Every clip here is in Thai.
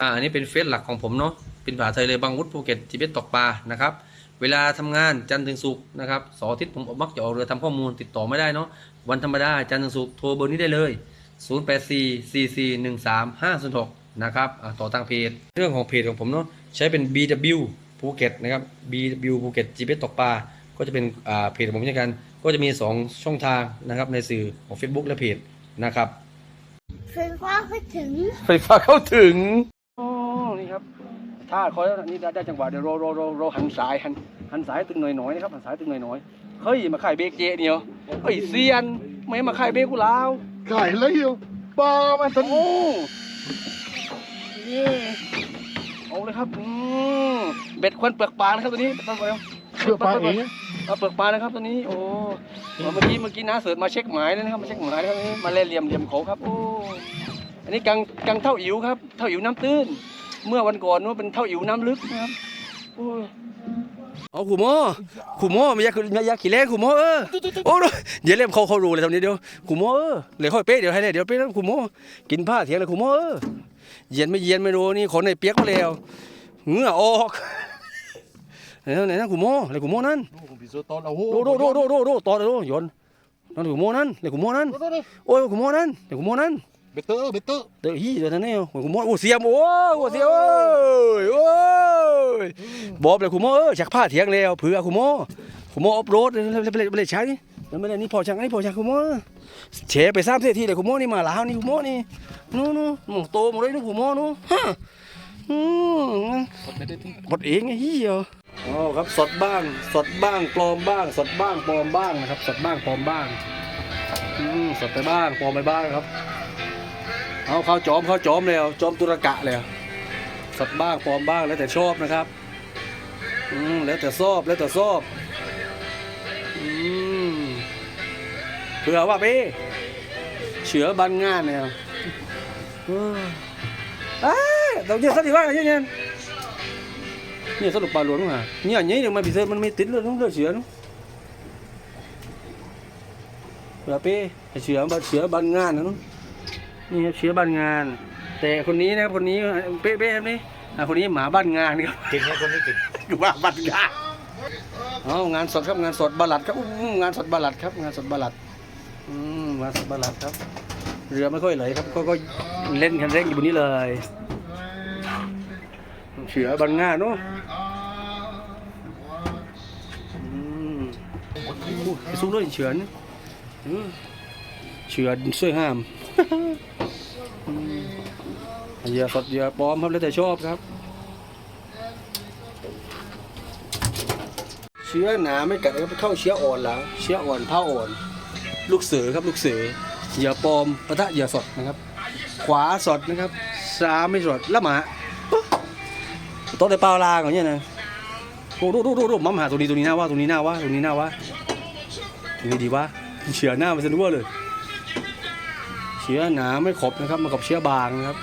อ่าอันนี้เป็นเฟซหลักของผมเนาะเป็นภาษาไทยเลยบางวุฒิภูเก็ตจีเบสตกปลานะครับเวลาทำงานจันทร์ถึงศุกร์นะครับเสาร์อาทิตย์ผมมักจะออกเรือทำข้อมูลติดต่อไม่ได้เนาะวันธรรมดาจันทร์ถึงศุกร์โทรเบอร์นี้ได้เลย 0 8 4 4 4 1 3 5 0 6นะครับอ่าต่อทางเพจ เรื่องของเพจของผมเนาะใช้เป็น BW ภูเก็ตนะครับ BW ภูเก็ตจีเบสตกปลาก็จะเป็นอ่าเพจของผมเช่นกัน ก็จะมี 2 ช่องทางนะครับในสื่อของ Facebook และเพจนะครับไฟฟ้าก็ถึงไฟฟ้าเข้าถึงอ๋อ นี่ครับ ถ้าเขานี่ได้ได้จังหวะเดี๋ยวเราเราเราเราหันสายหันหันสายตึงหน่อยหน่อยๆนะครับหันสายตึงหน่อยหน่อยๆเฮ้ยมาขายเบรกเจเดียวเฮ้ยเซียนไม่มาขายเบรกกูลาวไก่เลยอยู่ปลามันตันโอ้นี่เอาเลยครับอืมเบ็ดควันเปลือกปลานะครับตัวนี้ต้องไปเอาเชื่อปลาเองเอาเปลือกปลานะครับตัวนี้ โอ้เมื่อกี้เมื่อกี้น้าเสิร์ชมาเช็คหมายเลยนะครับมาเช็คหมายนะครับนี่มาเล่นเหลี่ยมเหลี่ยมเขาครับโอ้อันนี้กังกังเท่าอิ๋วครับ เท่าอิ๋วน้ำตื้น เมื่อวันก่อนนู้นเป็นเท่าอิ๋วน้ำลึกนะครับโอ้ยเอาขู่โม่ขู่โม่ไม่อยากไม่อยากขี่เล่นขู่โม่เออโอ้ยเดี๋ยวเล่มเขาเขารู้เลยตรงนี้เดี๋ยวขู่โม่เออเดี๋ยวค่อยเป๊ะเดี๋ยวให้เนี่ยเดี๋ยวเป๊ะแล้วขู่โม่กินผ้าเถียงเลยขู่โม่เออเย็นไม่เย็นไม่รู้นี่ขนในเปียกมาแล้วเหงื่อออกไหนนั่นไหนนั่นขู่โม่อะไรขู่โม่นั่นผมพิสูจน์ตอนเอาโหโดโดโดโดโดโดต่อเลยโดโยนนั่นขู่โม่นั่นเลยขู่โม่นั่นโอ้ยขู่โม่นั่นเลยขู่โม่นั่น เบเตอร์เบเตอร์เดี๋ยวฮีเดี๋ยวนั่นเนี่ยขู่โม่โอ้เสียมโอ้โอ้เสียมโอ้ยโอ้ยบอกเลยขู่โม่เออชักผ้าเถียงแล้วเผื่อขู่โม่ขู่โม่ออฟโรดเลยไม่ได้ไม่ได้ใช้แล้วไม่ได้นี่พอชักนี่พอชักขู่โม่เฉไปสามเสียทีเลยขู่โม่นี่มาแล้วนี่ขู่โม่นี่นู้นู้หมองโตหมดเลยนี่ขู่โม่นู้ฮะอืมบดเองไอ้เหี้ยอ๋อครับสดบ้างสดบ้างปลอมบ้าง สดบ้างปลอมบ้างนะครับ สดบ้างปลอมบ้างอืมสดไปบ้างปลอมไปบ้างครับ เอาเข้าจอมเข้าจอมแล้วจอมตุรกะแล้วสดบ้างปลอมบ้างแล้วแต่ชอบนะครับอืมแล้วแต่ชอบแล้วแต่ชอบอืมเผื่อว่าเป้เฉือบันงานเนี่ยเอออ้าเราเยอสักทีว่าอย่างเงี้ยเนี่ยสรุปปลาหลวงฮะเนี่ย nhảy được mà bị rơi มันไม่ติดเลยต้องเลือเสือเนาะเวลาเป้เสือบันเสือบันงานนะเนาะ นี่ครับเสือบันงาน แต่คนนี้นะครับคนนี้เป้เป้ครับนี่อ่าคนนี้หมาบ้านงานครับเก่งนะคนนี้เก่งคือว่าบันงานเอางานสดครับงานสดบาลัดครับอู้งานสดบาลัดครับ งานสดบาลัดอืมงานสดบาลัดครับ เรือไม่ค่อยไหลครับก็ก็เล่นคันเร่งอยู่บนนี้เลยเสือบันงานเนาะ Ui, cái xuống đó thì chuyển ừ. chuyển xuôi hàm Ừ. เหยื่อสดเหยื่อปลอมครับแล้วแต่ชอบครับ เชื้อหนาไม่กัดก็เข้าเชื้ออ่อนแล้วเชื้ออ่อนเท่าอ่อน ลูกเสือครับลูกเสือเหยื่อปลอมปะทะเหยื่อสดนะครับ ขวาสดนะครับซ้ายไม่สดล้วหมาโต๊ะแต่เปล่าลาก่อนเนี่ยนะโอ้ดูดูดูดูมัมหาตัวนี้ตัวนี้หน้าว่าตัวนี้หน้าว่าตัวนี้หน้าว่าตัวนี้ดีว่าเชื้อหน้ามันจะรู้ว่าเลย เชื้อหนาไม่ขบนะครับมากับเชื้อบางนะครับ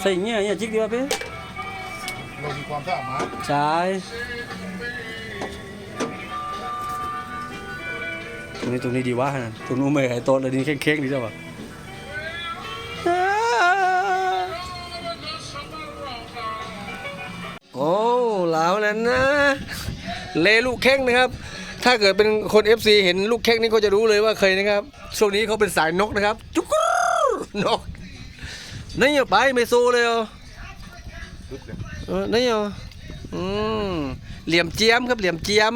ใส่อย่างเงี้ยเนี่ยจิกดีว่าเป้เรามีความสามารถใช่ตรงนี้ตรงนี้ดีว่านะตรงนู้นไม่ไอ้โต๊ะเลยนี่เค้งๆดีจ้ะวะโอ้ลาวแล้วนะเลลูกแข้งนะครับ ถ้าเกิดเป็นคน FC เห็นลูกแข้งนี่ก็จะรู้เลยว่าเคยนะครับ ช่วงนี้เขาเป็นสายนกนะครับ จุกนกนี่อย่าไปไม่โซเลยเหรอนี่เหรออืมเหลี่ยมเจียมครับเหลี่ยมเจียม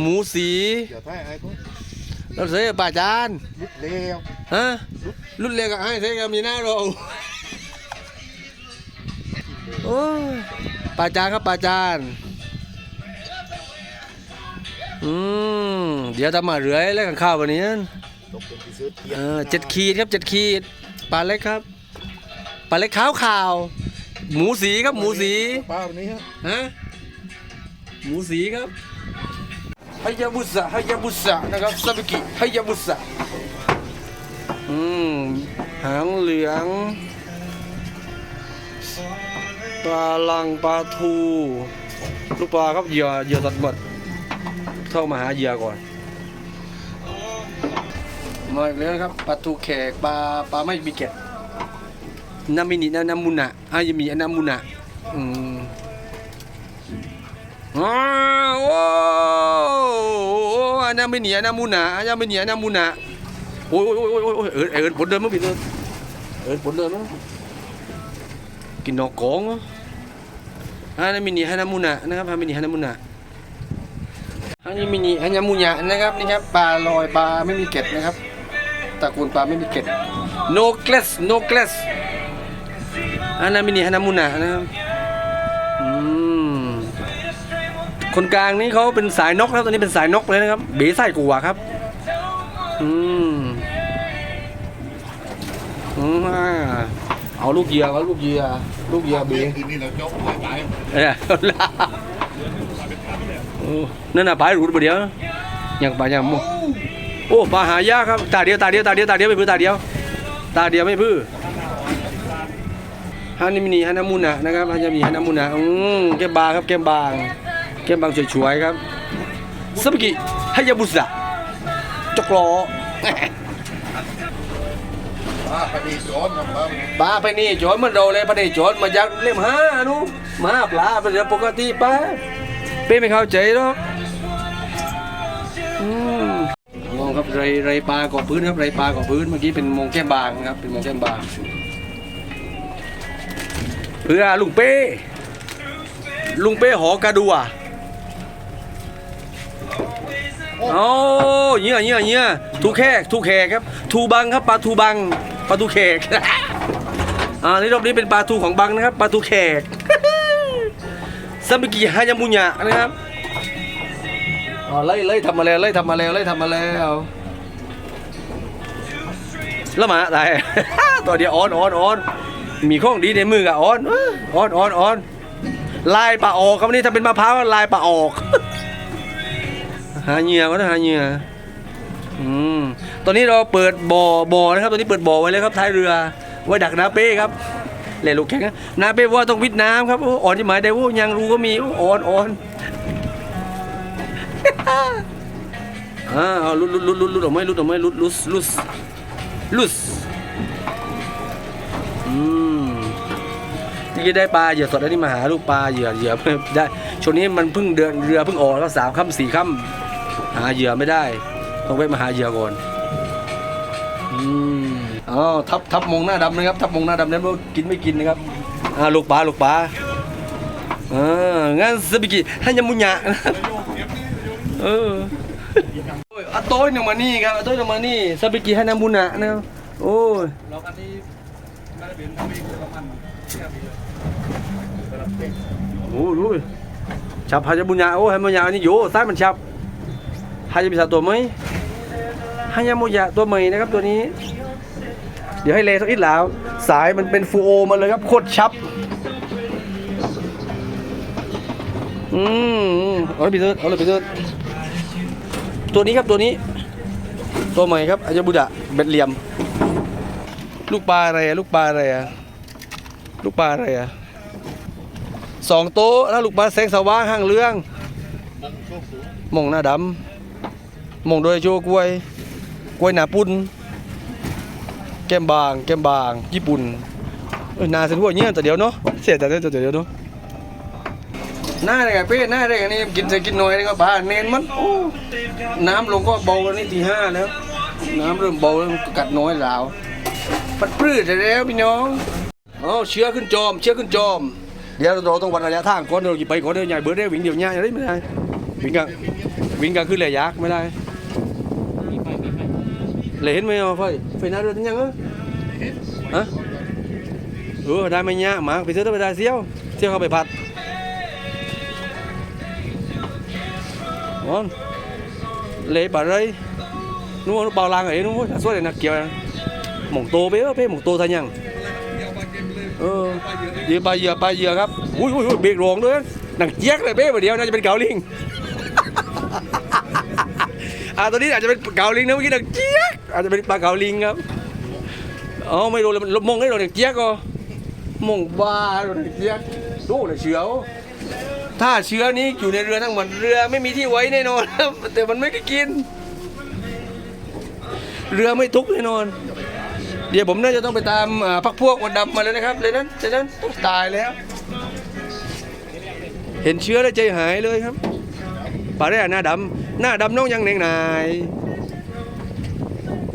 หมูสีเราเสียป่าจานลึกเร็วฮะรุ่นเล็กกับไอ้เสียกับมีหน้าเราโอ้ป่าจานครับป่าจาน อืมเดี๋ยวจะมาเรือยแล้วกันข้าววันนี้ตกเป็นพิสูจน์เทียเออเจ็ดขีดครับเจ็ดขีดปลาเล็กครับปลาเล็กขาวขาวๆหมูสีครับหมูสีปลาแบบนี้ฮะฮะหมูสีครับฮายาบุสะฮายาบุสะนะครับซาบิกิฮายาบุสะอืมหางเหลืองปลาลังปลาทูลูกปลาครับเหยื่อเหยื่อตัดหมด เข้ามาหาเหยื่อก่อนมาอีกแล้วครับปลาทูแขกปลาปลาไม่มีแกะนามินินานามุนะอายมีอานามุนะอืมอ้าวโอ้อานามินิอานามุนะอายามินิอานามุนะโอ้ยโอ้ยโอ้ยโอ้ยโอ้ยเอิร์ดเอิร์ดผลเดินมั้งพี่เอิร์ดเอิร์ดผลเดินมั้งกินนอกกองเหรออานามินิอานามุนะนะครับอานามินิอานามุนะอั นนี้มินิอานามุนะนะครับนี่ครับปลาลอยปลาไม่มีเกล็ดนะครับตระกูลปลาไม่มีเกล็ด no glass no glass อันนั้นมินิฮานามุนะนะครับอืมคนกลางนี่เขาเป็นสายนกครับตอนนี้เป็นสายนกเลยนะครับ เบสใส่กัวครับ อืมอืมอ่าเอาลูกเหยื่อเอาลูกเหยื่อลูกเหยื่อเบทีนี้เราจบไปไปเอ้ยลาโอ้ นั่นน่ะปลายรูดไปเดียวอย่างปลาอย่างมุโอ้ปลาหายากครับตาเดียวตาเดียวตาเดียวตาเดียวไม่พื้ตาเดียว ตาเดียวไม่พื้ฮานิมินีฮานามุนะนะครับฮานามิฮานามุนะอืมแก้มบางครับแก้มบางแก้มบางสวยๆครับสปากิฮายาบุสะจกล้อป้าปฏิสอนนะครับปลาไปนี่โจรมันเราเลยปลาได้โจรมาจากเล่มห้านูมาปลาเป็นเรื่องปกติป้า เป้ไม่เข้าใจหรอกอืมมองครับไรไรปลาเกาะพื้นครับไรปลาเกาะพื้นเมื่อกี้เป็นมงแก้มบางครับเป็นมงแก้มบาง เพื่อลุงเป้ลุงเป้หอกระดัวโอ้เงี้ยเงี้ยเงี้ยทูแขกทูแขกครับทูบังครับปลาทูบังปลาทูแขกอ่าในรอบนี้เป็นปลาทูของบังนะครับปลาทูแขก ซัมบิกิฮายามุญะนะครับอ๋อไล่ไล่ทำมาแล้วไล่ทำมาแล้วไล่ทำมาแล้วแล้วหมาตายตัวเดียวออนออนออนมีข้องดีในมือกับออนออนออนออนลายปลาออกครับวันนี้ถ้าเป็นมะพร้าวลายปลาออกหาเหยื่อก็ต้องหาเหยื่ออืมตอนนี้เราเปิดบ่อบ่อนะครับตอนนี้เปิดบ่อไว้แล้วครับท้ายเรือไว้ดักนาเป้ครับ เล่ลูกแข่งนะนาเป้ว่าต้องวิดน้ำครับโอ้อ่อนที่หมายได้ว่ายังรู้ก็มีโอ้อ่อนอ่อนอ่าเอาลุดลุดลุดลุดลุดออกไหมลุดออกไหมลุดลุดลุดลุดอืมนี่ได้ปลาเหยื่อสดอันนี้มาหาลูกปลาเหยื่อเหยื่อได้ช่วงนี้มันเพิ่งเดือนเรือเพิ่งออกแล้วสามค่ำสี่ค่ำหาเหยื่อไม่ได้ ต้องแวะมาหาเหยื่อก่อนอืม อ๋อทับทับมงหน้าดำนะครับทับมงหน้าดำนั้นว่ากินไม่กินนะครับอ่าลูกปลาลูกปลาอ่างั้นสบิกิให้ยามุญะนะเออโอ้ยอาโต้ยหนึ่งมานี่ครับอาโต้ยหนึ่งมานี่สบิกิให้ยามุญะนะโอ้ยเรากันที่ไม่ได้เป็นทำเองประมาณเที่ยโอ้ยโอ้ยชับให้ยามุญะโอ้ให้ยมุญะอันนี้โยซ้ายมันชับให้ยาบิสาตัวไหมให้ยมุญะตัวใหม่นะครับตัวนี้ เดี๋ยวให้เลสักนิดแล้ว สายมันเป็นฟูโอมาเลยครับโคตรชับ อืมเอาเลยพี่เติร์ดเอาเลยพี่เติร์ดตัวนี้ครับตัวนี้ ตัวใหม่ครับอาจจะบุดะเบ็ดเหลี่ยม ลูกปลาอะไรอะลูกปลาอะไรอะลูกปลาอะไรอะสองโต๊ะแล้วลูกปลาแสงสว่างห้างเรื่องมองหน้าดำมองโดยโจกล้วย กล้วยหนาปุ่น แก้มบาง แก้มบาง ญี่ปุ่นเอ้ยนาเส้นหัวเงี้ยแต่เดียวเนาะเสียแต่เดียวแต่เดียวเนาะหน้าอะไรกันเป้หน้าอะไรกันนี่กินจะกินน้อยนี่ก็บ้าเน้นมันโอ้น้ำลงก็เบาแล้วนี่ทีห้าแล้ว น้ำเริ่มเบาแล้วกัดน้อยแล้วปัดปลื้ดแล้วพี่น้องอ๋อเชื้อขึ้นจอม เชื้อขึ้นจอม เดี๋ยวเราต้องวัดระยะทางก่อนเดี๋ยวไปก่อนเดี๋ยวใหญ่เบิร์ดได้วิ่งเดี๋ยวใหญ่ไม่ได้วิ่งกันวิ่งกันขึ้นเลยยักไม่ได้ เลยเห็นไหมอะไฟไฟหน้าเรือทั้งยังเออฮะเออได้ไหมเนี่ยมาไปซื้อตัวไปได้เซี่ยวเซี่ยวเข้าไปผัดนอนเละปะเลยนู้นเบาลางไอ้นู้นสวยเลยนักเกี่ยวนะหม่งโตไปเออเป้หม่งโตทันยังเออเยื่อปลาเยือปลาเยือครับอุ้ยอุ้ยอุ้ยเบรกโรงด้วยหนังเจี๊ยกเลยเป้ประเดียวน่าจะเป็นเกาลิง อ่าตัวนี้อาจจะเป็นเกาลิงนะเมื่อกี้หนังเจี๊ยกอาจจะเป็นปลาเกาลิงครับอ๋อไม่รู้เลยมันมงได้เราเด็กเจี๊ยกก็มงบ้าเราเด็กเจี๊ยกดูเลยเชื้อถ้าเชื้อนี้อยู่ในเรือทั้งหมดเรือไม่มีที่ไว้แน่นอนครับแต่มันไม่ได้กิน เรือไม่ทุกแน่นอน เดี๋ยวผมน่าจะต้องไปตามพักพวกวันดำมาเลยนะครับเลยนั้นเลยนั้นต้องตายแล้ว เห็นเชื้อแล้วใจหายเลยครับป่าได้หน้าดำ หน้าดำน้องยังแหนงนาย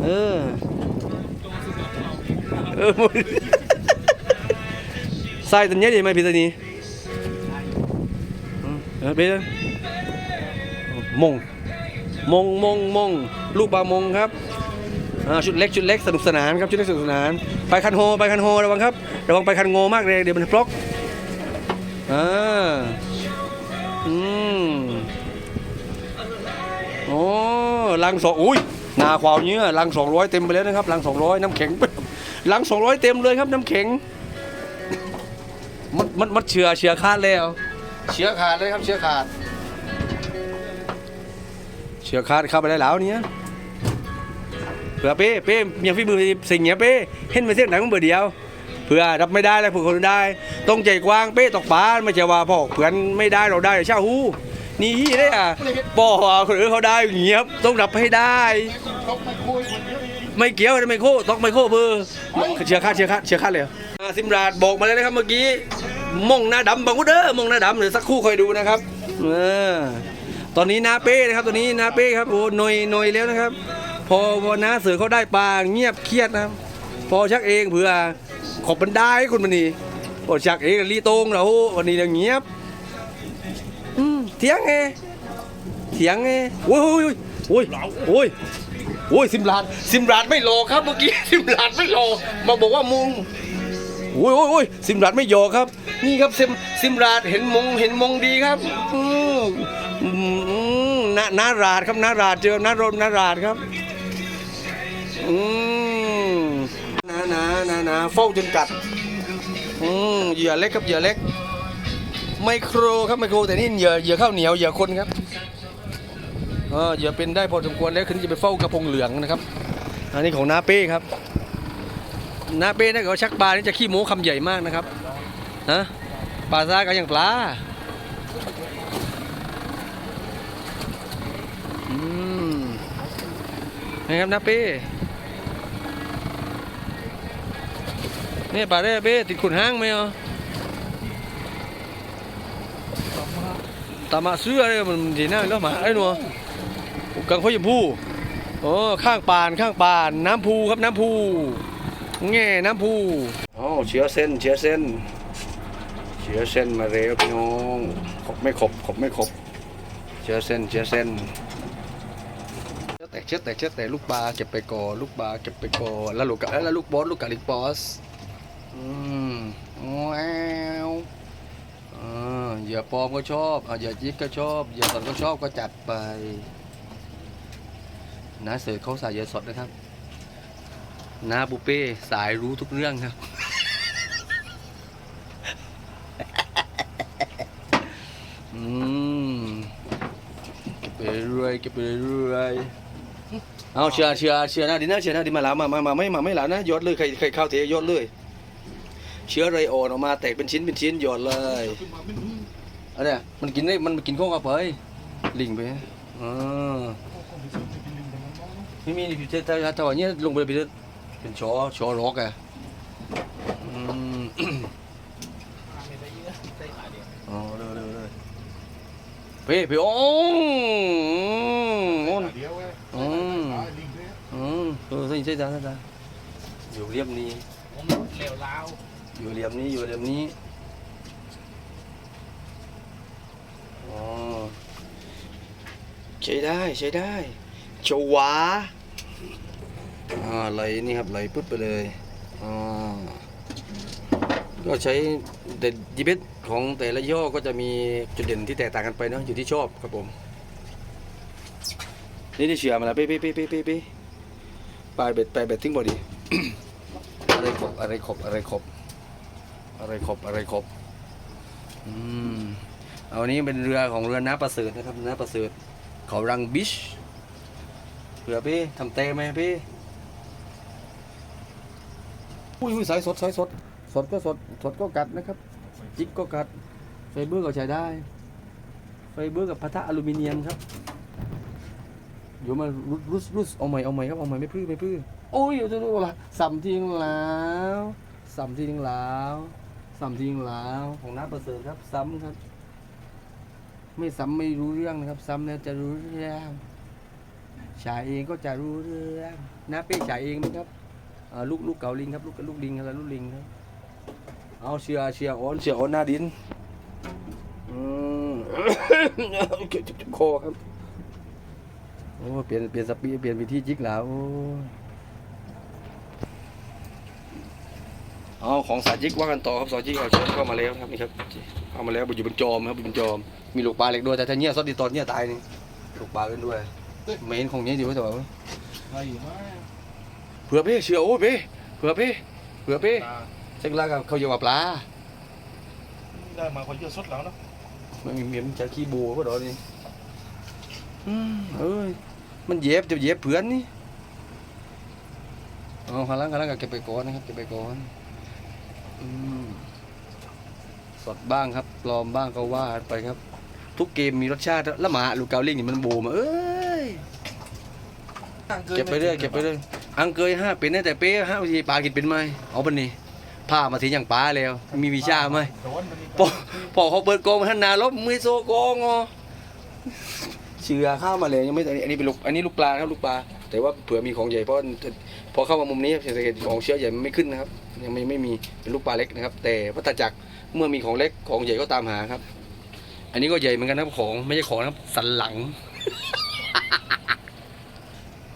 เออเออใส่ตันเนี้ดีไหมพี่ตันนี้เออไปเลยมงมงมงมงลูกปลามงครับอ่าชุดเล็กชุดเล็กสนุกสนานครับชุดเล็กสนุกสนาน ไปคันโฮไปคันโฮระวังครับ ระวังไปคันโงมากเลยเดี๋ยวมันพลอกอ่า อ้ลังสองอุ้ยหนาควาวเนื้อลังสองร้อยเต็มไปแล้วนะครับลังสองร้อยน้ำแข็งลังสองร้อยเต็มเลยครับน้ำแข็งมันมันมันเชือเชือขาดแล้วเชือขาดเลยครับเชือขาดเชือขาดเข้าไปได้แล้วเนี่ยเผื่อเป้เป้เมียฝีมือสิ่งเงี้ยเป้เห็นมาเสียงหนังมันเบอร์เดียวเผื่อรับไม่ได้แล้วเผื่อคนได้ต้องใจกว้างเป้ตกปลาไม่ใช่ว่าพ่อเผื่อนไม่ได้เราได้เช่าหู นี่ได้อะป่อคนอื่นเขาได้อย่างเงี้ยครับต้องรับให้ได้ ไม่เกี่ยวไม่โค้ต้องไม่โค้เพื่อเชือคาดเชือคาดเชือคาดเลยซิมราดบอกมาเลยนะครับเมื่อกี้มงหน้าดำบังวุ้เด้อมงหน้าดำเดี๋ยวสักครู่คอยดูนะครับเออตอนนี้นาเป้นะครับตอนนี้นาเป้ครับโอ้หน่อยหน่อยแล้วนะครับ พอพอน้าเสือเขาได้ปลาเงียบเครียดนะครับพอชักเองเผื่อขอบบันไดคุณมันนี่พอชักเองรีโตงเราวันนี้เราเงียบ ถียงไงเถียงไงโอ้ยโอ้ยโอ้ยโอ้ยโอ้ยซิมลาดซิมลาดไม่รอครับเมื่อกี้ซิมลาดไม่รอมาบอกว่ามุงโอ้ยโอ้ยโอ้ยซิมลาดไม่ยอครับ นี่ครับซิมซิมลาดเห็นมงเห็นมงดีครับอืมอืมนานาราดครับนาราดเจอนาโรมนาราดครับอืมนานานานาเฝ้าจนกัดอืมเหยื่อเล็กครับเหยื่อเล็ก ไมโครครับไมโครแต่นี่เหยื่อเหยื่อข้าวเหนียวเหยื่อคนครับเอออย่าเป็นได้พอสมควรแล้วคืนนี้จะไปเฝ้ากระพงเหลืองนะครับ อันนี้ของนาเป้ครับนาเป้นะเขาชักปลานี่จะขี้โม้คำใหญ่มากนะครับฮะปลาซากันอย่างปลาอืมนะครับนาเป้เนี่ยปลาได้เป้ติดขุนห้างไหมอะ ตามาเสื้อเลยมันดีน่าแล้วหมาไอ้หนัวกังพยมพูโอ้ข้างปานข้างปาน น้ำพูครับน้ำพูแง่น้ำพูอ๋อเชื้อเส้นเชื้อเส้น เชื้อเส้นมาเร็วพี่น้องขบไม่ขบขบไม่ขบเชื้อเส้นเชื้อเส้นเชื้อแตกเชื้อแตกเชื้อแตกลูกปลาเก็บไปก่อนลูกปลาเก็บไปก่อนแล้วลูกกะแล้วลูกบอสลูกกะลิกบอสอืมว้าวอ่า เหยื่อปลอมก็ชอบอ่าเหยื่อจิ๊กก็ชอบเหยื่อสดก็ชอบก็จัดไปน้าเสือเขาใส่เยอสดนะครับน้าบุเป้สายรู้ทุกเรื่องครับ อืมเก็บไปเรื่อยเก็บไปเรื่อยเอาเชียร์เชียร์เชียร์นะดินะเชียร์นะดิมาหลามามามาไม่มาไม่หลานะยอดเลยใครใครเข้าเทยอดเลย เชื้อไรอ่อนออกมาแตกเป็นชิ้นเป็นชิ้นหยอดเลย อันเนี้มันกินได้มันกินข้องกับเผยลิงไปอ่าไม่มีนี่พี่เจ้าถ้าวันนี้ลงไปเป็นเป็นชอชอร็อกอะอืมอ๋อเลยเลยเลยเพ่เพ่โอ้โอ้เดียวเว้ยอืมอืมเออใช่ใช่จ้าใช่จ้าอยู่เรียบนี้ผมเหลวลาวอยู่เรียบนี้อยู่เรียบนี้อ๋อ ใช้ได้ใช้ได้ชวาอ่าไหลนี่ครับไหลปึ๊บไปเลยอ่าก็ใช้แต่ดีเบตของแต่ละย่อก็จะมีจุดเด่นที่แตกต่างกันไปเนาะอยู่ที่ชอบครับผมนี่ที่เชื่อมาแล้วเป๊ะเป๊ะเป๊ะเป๊ะเป๊ะเป๊ะปลายเบ็ดปลายเบ็ดทิ้งบอดี อะไรขบอะไรขบอะไรขบอะไรขบอะไรขบอืมเอาอันนี้เป็นเรือของเรือน้าประเสริฐนะครับน้าประเสริฐ เขารังบิชเผื่อพี่ทำเตะไหมพี่อุ้ยอุ้ยสายสดสายสด สดก็สด สดก็กัดนะครับ จิกก็กัด ไฟเบอร์ก็ใช้ได้ ไฟเบอร์กับพะทะอลูมิเนียมครับเดี๋ยวมารุดรุดรุดเอาใหม่เอาใหม่ครับเอาใหม่ไม่พื้อไม่พื้อโอ้ยอยู่ตรงนู้นละสัมทิ้งแล้วสัมทิ้งแล้วสัมทิ้งแล้วของน้าประเสริฐครับซ้ำครับ ไม่ซ้ำไม่รู้เรื่องนะครับ ซ้ำแล้วจะรู้เรื่องฉายเองก็จะรู้เรื่องน้าเป้ฉายเองไหมครับลูกลูกเก่าลิงครับลูกลูกลิงครับลูกลิงครับเอาเชียเชียร์โอนเชียร์โอนหน้าดินอืมเจ็บเจ็บเจ็บคอครับโอ้เปลี่ยนเปลี่ยนสปีเปลี่ยนวิธีจิกแล้วเอาของสาจิกว่ากันต่อครับสาจิกเอาเชิญเข้ามาแล้วครับนี่ครับเข้ามาแล้วอยู่บนจอมครับบนจอม มีลูกปลาเล็กด้วยแต่ถ้าเนี้ยซอสดีตอนเนี้ยตายนี่ลูกปลาเล่นด้วยไม่เห็นของเนี้ยดีไว้แต่ว่าใช่ไหมเผื่อเพ่เชื่อโอ้ยเพ่เผื่อเพ่เผื่อเพ่ตาเช็คลากับเขาเยาว่าปลาได้มาคนเยอะสุดแล้วเนาะไม่มีเมียมนจะขี้บูก็ดอกนี่อืมเอ้ยมันเย็บจะเย็บเผื่อนนี่เอาข้างหล่างข้างหล่างก็เก็บไปก่อนนะครับเก็บไปก่อนอืมสดบ้างครับปลอมบ้างก็ว่าไปครับ ทุกเกมมีรสชาติแล้วหมาลูกเกาลิงนี่มันบูมาเอ้ยเก็บไปเรื่อยเก็บไปเรื่อยอังเกยห้าเป็นได้แต่เป้ห้าวิธีปลากินเป็นไหมเอาบันนี้ผ้ามาถึงอย่างปลาแล้ว มีวิชาไหมโดนมันนี่พอพอเขาเปิดกองมาท่านนาลบมือโซกองอเชือเข้ามาเลยยังไม่อันนี้เป็นลูกอันนี้ลูกปลาครับลูกปลาแต่ว่าเผื่อมีของใหญ่เพราะพอเข้ามามุมนี้เศรษฐกิจของเชื้อใหญ่มันไม่ขึ้นนะครับ ยังไม่ไม่มีเป็นลูกปลาเล็กนะครับ แต่วัฏจักรเมื่อมีของเล็กของใหญ่ก็ตามหาครับ อันนี้ก็ใหญ่เหมือนกันครับของไม่ใช่ของนะครับสันหลัง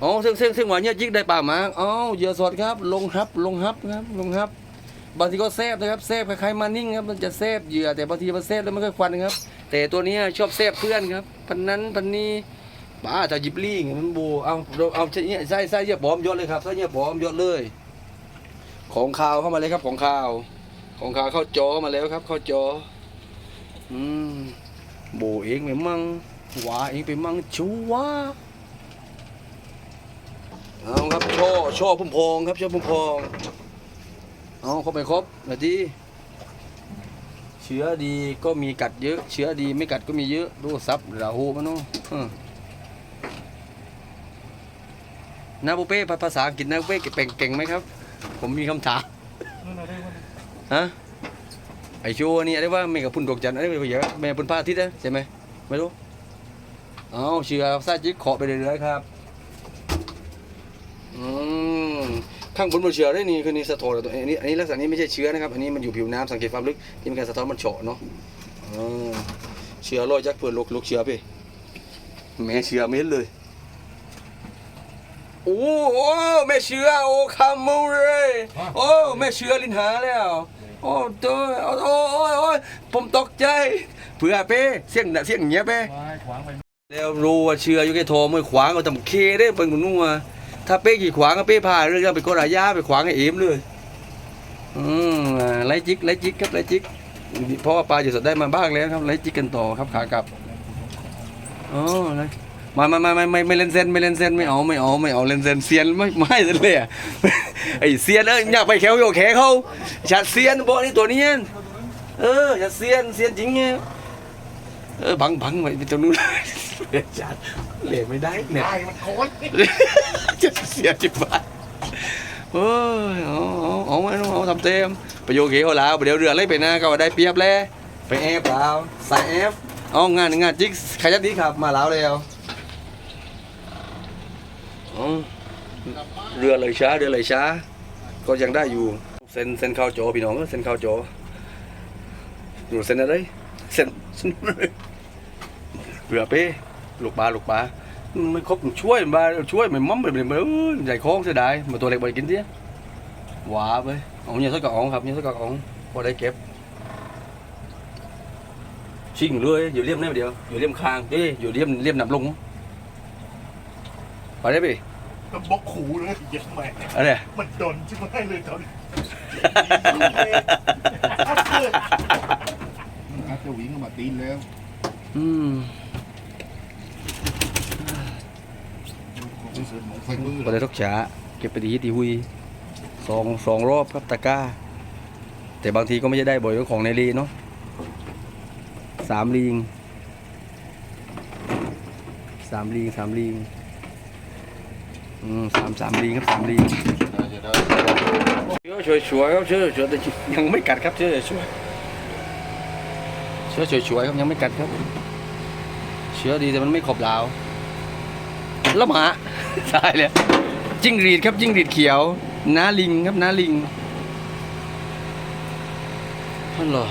อ๋อซึ่งซึ่งซึ่งวันเนี้ยิกได้ป่าหมาอ๋อเหยื่อสดครับ ลงครับลงฮับครับลงฮับบางทีก็แซบนะครับแซบคล้ายๆมานิ่งครับมันจะแซบเหยื่อแต่บางทีมันแซบแล้วไม่ค่อยควันครับ แต่ตัวนี้ชอบแซบเพื่อนครับพันนั้นพันนี้ป้าจะหยิบลี่งมันบูเอาเราเอาใช่เนี่ยใส่ใส่เหยื่อปลอมยศเลยครับใส่เหยื่อปลอมยศเลย ของข่าวเข้ามาเลยครับของข่าว ของข่าวเข้าจอมาแล้วครับ เข้าจอ อืม โบเองไปมั่งหวาเองไปมั่งชัวเอาครับช่อช่อพุ่มพองครับช่อพุ่มพองเอาเข้าไปครบนาทีเชื้อดีก็มีกัดเยอะ เชื้อดีไม่กัดก็มีเยอะ ดูซับราหูมันเนาะเออนาบุเป้ภาษาอังกฤษนาบุเป้เก่งเก่งไหมครับ ผมมีคำถามนั่นอะไรวะฮะไอโชว์นี่อะไรว่าไม่กับพุ่นดวงจันทร์อะไรไปเยอะแม่พุ่นพระอาทิตย์นะใช่ไหมไม่รู้เอาเชื้อซาจิกเคาะไปเรื่อยๆครับอืมข้างบนบนเชื้อได้นี่คือนี่สะท้อนตัวอันนี้อันนี้ลักษณะนี้ไม่ใช่เชื้อนะครับอันนี้มันอยู่ผิวน้ำสังเกตความลึกที่มันการสะท้อนมันเฉาะเนาะเชื้อลอยจักเปิดลูกลูกเชื้อไปแม่เชื้อไม่เห็นเลยโอ้โอ้แม่เชื้อโอ้คำมูเลยโอ้แม่เชื้อลิ้นหาแล้ว โอ้ตัวโอ้โอ้โอ้โอ้ผมตกใจ เผื่อเป้เสียงเสียงเงี้ยเป้วายขวางไปแล้วรู้ว่าเชื่ออยู่แค่โทรมือขวางเอาทำเคได้เป็นคนนู้นถ้าเป้ขี่ขวางก็เป้พาเรื่องไปกดอาญาไปขวางไอ้เอ็มเลยอืมไล่จิกไล่จิกครับไล่จิกเพราะว่าปลาอยู่สดได้มาบ้างแล้วครับไล่จิกกันต่อครับขากลับอ๋อไล่ มามามาไม่ไม่ไม่เล่นเซนไม่เล่นเซนไม่เอาไม่เอาไม่เอาเล่นเซนเซียนไม่ไม่เลยอะไอ้เซียนเอ้ยอยากไปแขวโยกแขเขาฉัดเซียนบอกนี่ตัวเนี้ยเออฉัดเซียนเซียนจริงเนี่ยเออบังบังไว้ตรงนู้นเลียจัดเลียไม่ได้เนี่ยได้มันโค้นจะเสียจิบบาทเฮ้ยเอาเอาเอาไม่ต้องเอาทำเต็มประโยคเขียวแล้วเดี๋ยวเรืออะไรไปนะก็ได้เปรียบแล้วไปแอบแล้วใส่แอบเอางานงานจิกขยันดีครับมาแล้วแล้ว เรือเลยช้าเรือเลยช้า ก็ยังได้อยู่เส้นเส้นข้าวโจพี่น้องเอ้ยเส้นข้าวโจอยู่เส้นอะไรเส้นเรือเป้ลูกปลาลูกปลาไม่ครบช่วยมาช่วยมันมั่มไปเลยเออใหญ่โค้งเสียดายมาตัวเล็กไปกินเสียหวาไปเอาเนี่ยสักกะอ๋องครับเนี่ยสักกะอ๋องพอได้เก็บชิงเลยอยู่เลี่ยมนี่เดียวอยู่เลี่ยมคางเอ้ยอยู่เลี่ยมเลี่ยมหนับลงไปได้ไปก็บกขู่เลยเย็ดแม่อะไรมันโดนใช่ไหมเลยตอนนี้อาจจะวิ่งมาตีนแล้ว อืมไฟมือพอได้ทุกฉาเก็บไปดีตีหุยสองสองรอบครับตะกร้า แต่บางทีก็ไม่ได้ได้บ่อยก็ของในรีเนาะสามลิงสามลิงสามลิงอืม สามสามลิงครับสามลิงดี๋ยวนะเชื้อช่วยๆครับเชื้อช่วยแต่ยังไม่กัดครับเชื้อช่วยเชื้อช่วยๆครับยังไม่กัดครับ เชื้อดีแต่มันไม่ขบลาวแล้วหมาตายเลยจิ้งรีดครับจิ้งรีดเขียวน้าลิงครับน้าลิงนั่นหรอ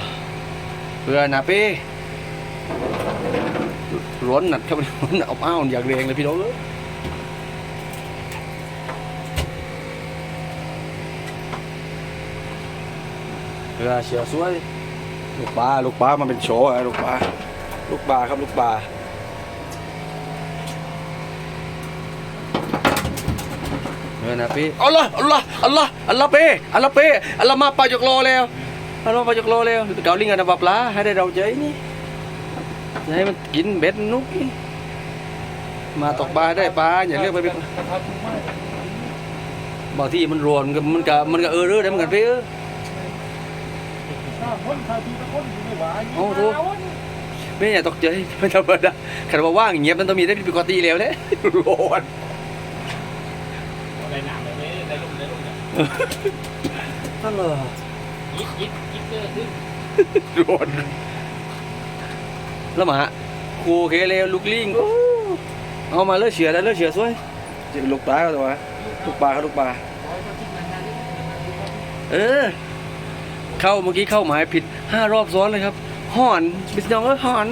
เพื่อนาเป้ร้อนหนัดครับร้อนอาอ้าวอยากเรียงเลยพี่น้องเอ้ย เรือเชียวสวย ลูกปลาลูกปลามันเป็นโชว์อะลูกปลาลูกปลาครับลูกปลาเออนะพี่อัลลอฮ์อัลลอฮ์อัลลอฮ์อัลลอฮ์เป้อัลลอฮ์เป้อัลลอฮ์มาปาจกโลแล้วอัลลอฮ์ปาจกโลแล้วเกาลิงกันนะปลาให้ได้เราใจนี่อย่าให้มันกินเบ็ดนุกนี่มาตกปลาได้ปลาอย่าเรียกไปเป็นบางที่มันรวนมันก็มันก็มันก็เออเรื่อได้เหมือนกันพี่เออ คนทาทีตะคนอยู่ในหวานโอ้โห ไม่อย่าตกใจไม่ธรรมดาขันว่าว่างอย่างเงี้ยมันต้องมีได้เป็นปกติแล้วเนี่ยร้อนในหนังแบบนี้ในรูปในรูปเนี่ยนั่นเหรอยิบยิบยิบเกอร์ขึ้นโดนแล้วหมาครูเคเลวลูกลิงโอ้เอามาเลือเฉือได้เลือเฉือสวยจะเป็นลูกปลาเขาตัวลูกปลาเขาลูกปลาเออ เข้าเมื่อกี้เข้าหมายผิดห้ารอบซ้อนเลยครับห่อนบิสยองเออห่อน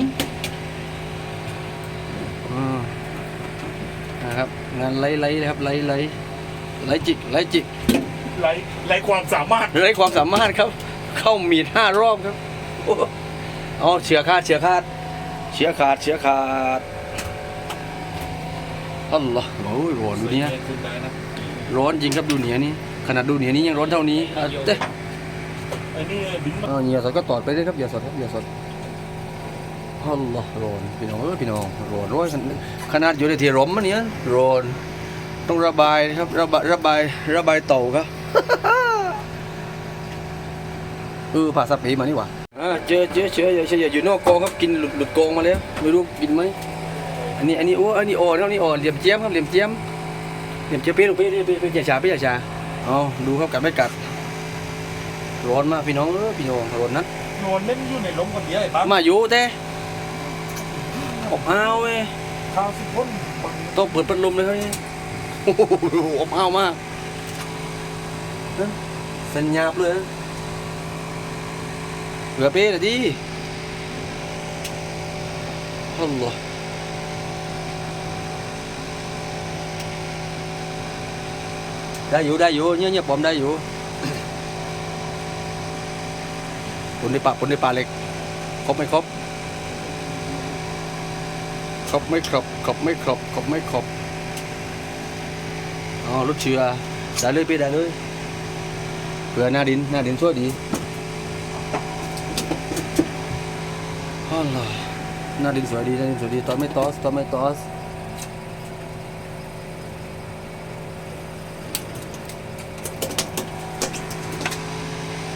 อืมนะครับงานไล่ไล่เลยครับไล่ไล่ไล่จิกไล่จิกไรไรความสามารถไร้ความสามารถครับ เข้ามีดห้ารอบครับโอ้เอาเชือขาดเชือขาดเชือขาดเชือขาดอัลลอฮ์โอ้ยร้อนดูเนี้ยขึ้นได้นะร้อนจริงครับดูเหนียนี้ขนาดดูเหนียนี้ยังร้อนเท่านี้อะเต้ ไอ้นี่บินมาเอาเหนียสดก็ตอดไปเลยครับอย่าสดครับอย่าสดอัลลอฮ์ร้อนพี่น้องเออพี่น้องร้อนร้อนขนาดอยู่ในที่ร่มมันเนี้ยร้อนต้องระบายครับระบายระบายระบายเต่าครับเออผ่าสเปรย์มานี่หว่าอ่าเจอเจอเจอเจอเจออยู่นอกกองครับกินหลุดหลุดกองมาแล้วไม่รู้กินไหมอันนี้อันนี้โอ้อันนี้อ่อนแล้วนี่อ่อนเหลี่ยมเจี๊ยมครับเหลี่ยมเจี๊ยมเหลี่ยมเจี๊ยมเป๊ะลูกเป๊ะเป๊ะเป๊ะเป๊ะอย่าชาเป๊ะอย่าชาเอาดูครับกัดไม่กัด ร้อนมากพี่น้องเออพี่น้องร้อนนัดนอนเล่นอยู่ในลมคนเดียวไอ้ปั๊มมาอยู่แต่อบอ้าวเว้ยข้าวสิบคนบังต้องเปิดพัดลมเลยครับเนี่ยโอ้โหอบอ้าวมากนะสัญญาบเลยนะเหลือเป๊ะเลยดิอัลลอฮ์ได้อยู่ได้อยู่เนี่ยเนี่ยปอมได้อยู่ ปนในป่าปนในป่าเล็ก ครบไหมครบ ครบไม่ครบ ครบไม่ครบ ครบไม่ครบ อ๋อรถเชือได้เลยพี่ได้เลยเผื่อหน้าดิน หน้าดินช่วยดีอ๋อเหรอหน้าดินสวยดีหน้าดินสวยดีตอนไม่ตอสตอนไม่ตอส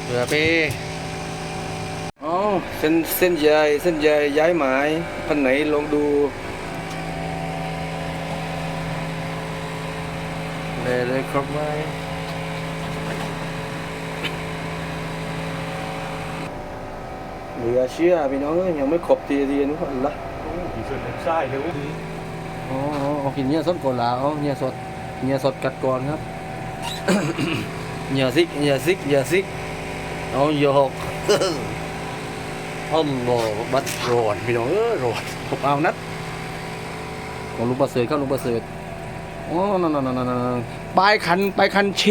เผื่อพี่ เส้นเส้นใยเส้นใยย้ายหมายพันไหนลองดูเลยเลยครบไหมเหลือเชื่อพี่น้องยังไม่ครบทีเดียวนู้นละผีเสื้อเล่นไส้เลยอ๋ออ๋อเอากินเนี่ยสดก่อนละเอาเนี่ยสดเนี่ยสดกัดก่อนครับเนี่ยซิกเนี่ยซิกเนี่ยซิกเอาโยก อัลลอฮฺบัดโรนพี่น้องเออโรนผมเอานัดของลุงประเสริฐครับลุงประเสริฐโอ้นั่นนั่นนั่นนั่นปลายคันปลายคันเช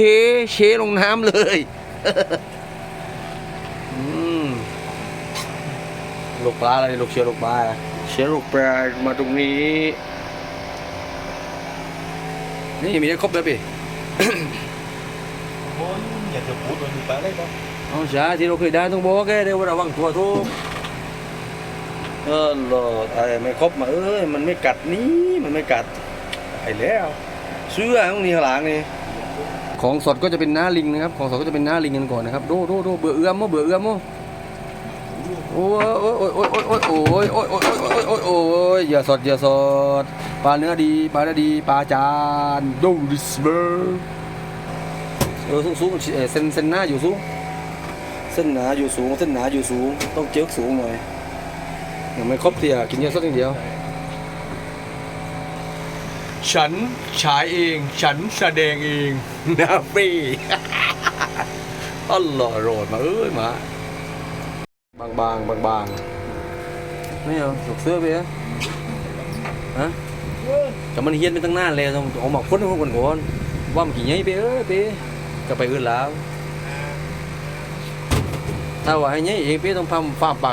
เชลงน้ำเลยอืมลูกปลาอะไรลูกเชือลูกปลาเชือลูกปลามาตรงนี้ นี่มีได้ครบแล้วพี่โอ้ยอยากจะพูดมันมีปลาได้ปะ เอาชาที่เราเคยได้ต้องบอกแกเดี๋ยวระวังตัวทุกเออหลอดไอ้ไม่ครบมาเอ้ยมันไม่กัดนี่มันไม่กัดไอ้แล้วเสื้อตรงนี้ข้างหลังนี่ของสดก็จะเป็นหน้าลิงนะครับ ของสดก็จะเป็นหน้าลิงกันก่อนนะครับ โดโดโดเบื่อเอื้อมมั้เบื่อเอื้อมมั้โอ้ยโอ้ยโอ้ยโอ้ยโอ้ยโอ้ยโอ้ยโอ้ยโอ้ยโอ้ยโอ้ยโอ้ยอย่าสดอย่าสดปลาเนื้อดีปลาเนื้อดีปลาจานดูดิสเบอร์เออสูงสูงเออเส้นเส้นหน้าอยู่สูง ส้นหนาอยู่สูงเส้นหนาอยู่สูง ต้องเจิกสูงหน่อยยังไม่ครบเทียกินเยอะสักอย่างเดียว ฉันฉายเอง ฉันแสดงเองนาฟรีอัลลอฮ์โรดมาเอ้ยมาบางบางบางบางไม่เอาถูกเสื้อไปอะฮะแต่มันเฮียนไปตั้งนานแล้วต้องเอาหมอกพ้นพวกคนก่อนว่ามันกี่ยัยไปเอ้ยไปก็ไปอื่นแล้ว ถ้าว่าให้ยัยเองไปต้องพาฟาร์มป